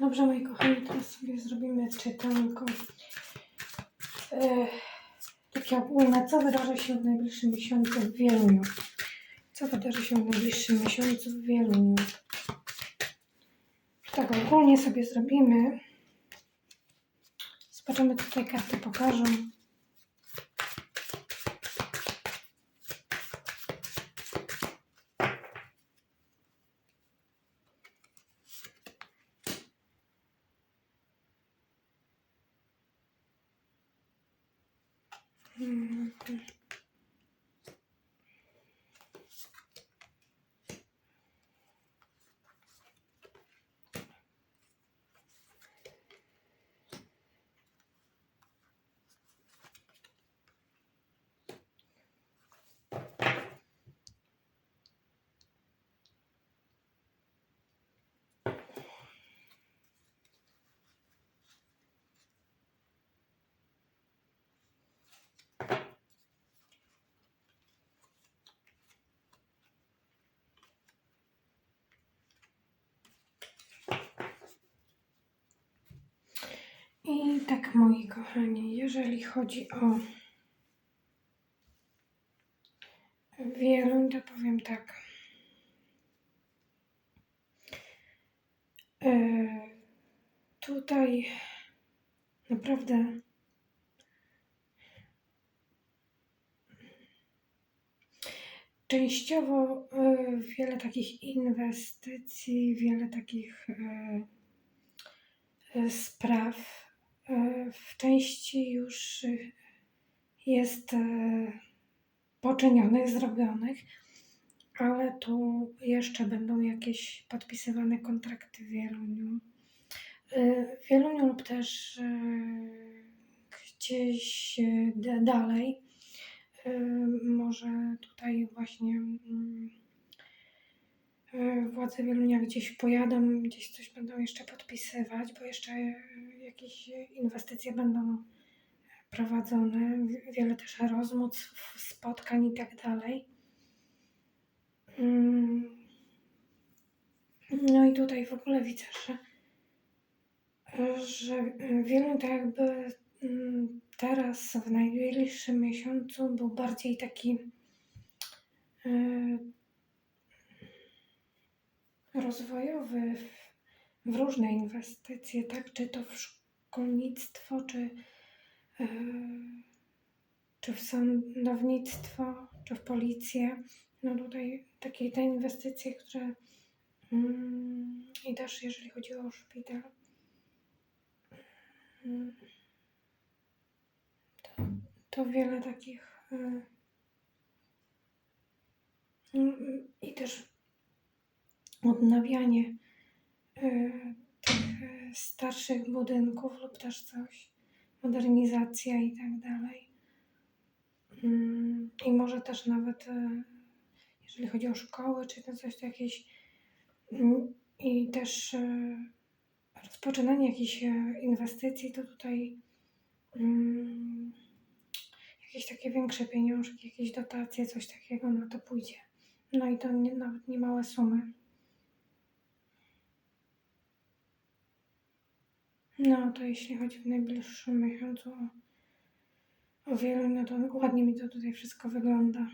Dobrze, moi kochani, teraz sobie zrobimy czytanko. E, takie ogólne, co wydarzy się w najbliższym miesiącu w Wieluniu? Co wydarzy się w najbliższym miesiącu w Wieluniu? Tak ogólnie sobie zrobimy. Zobaczymy, tutaj karty pokażą. 嗯对。Tak, moi kochani, jeżeli chodzi o Wieluń, to powiem tak. E, tutaj naprawdę częściowo e, wiele takich inwestycji, wiele takich e, spraw w części już e, jest e, poczynionych, zrobionych, ale tu jeszcze będą jakieś podpisywane kontrakty w Wieluniu. E, W Wieluniu lub też e, gdzieś e, dalej. E, Może tutaj właśnie mm, e, władze Wielunia gdzieś pojadą, gdzieś coś będą jeszcze podpisywać, bo jeszcze e, jakieś inwestycje będą prowadzone, wi- wiele też rozmów, spotkań i tak dalej. Mm. No i tutaj w ogóle widzę, że, że Wieluń tak jakby mm, teraz w najbliższym miesiącu był bardziej taki rozwojowy w, w różne inwestycje, tak? Czy to w szkolnictwo, czy, e, czy w sądownictwo, czy w policję. No tutaj takie te inwestycje, które mm, i też jeżeli chodzi o szpital, mm, to, to wiele takich mm, i też odnawianie e, tych starszych budynków lub też coś, modernizacja i tak dalej. Mm, I może też nawet, e, jeżeli chodzi o szkoły, czy to coś, to jakieś mm, i też e, rozpoczynanie jakichś inwestycji, to tutaj mm, jakieś takie większe pieniążki, jakieś dotacje, coś takiego na to pójdzie. No i to nie, nawet nie małe sumy. No to jeśli chodzi w najbliższym miesiącu o, o wiele, no to ładnie mi to tutaj wszystko wygląda.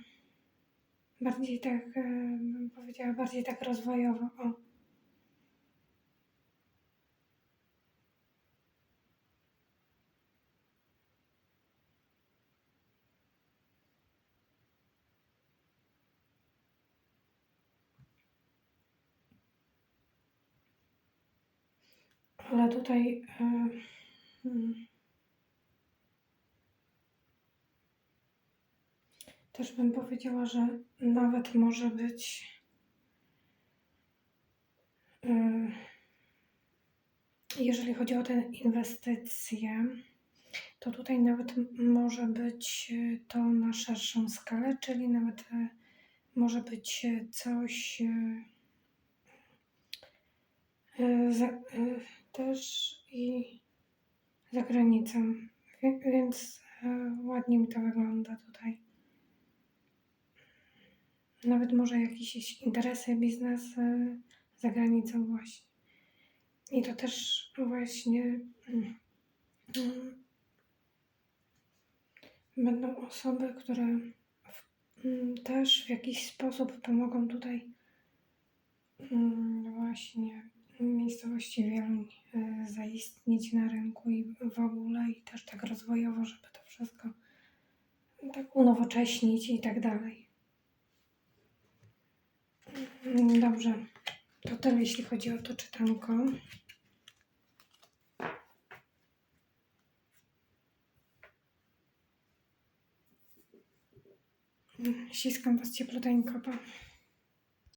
Bardziej tak, e, bym powiedziała, bardziej tak rozwojowo. O. Ale tutaj e, mm, też bym powiedziała, że nawet może być e, jeżeli chodzi o te inwestycje, to tutaj nawet może być e, to na szerszą skalę, czyli nawet może być coś też i za granicą. Więc e, ładnie mi to wygląda tutaj. Nawet może jakieś interesy, biznes za granicą właśnie. I to też właśnie mm, mm, będą osoby, które w, mm, też w jakiś sposób pomogą tutaj właśnie miejscowości Wieluń e, zaistnieć na rynku i w ogóle i też tak rozwojowo, żeby to wszystko tak unowocześnić i tak dalej. Mm, Dobrze, to tyle jeśli chodzi o to czytanko. Mm, Ściskam Was ciepluteńko, pa.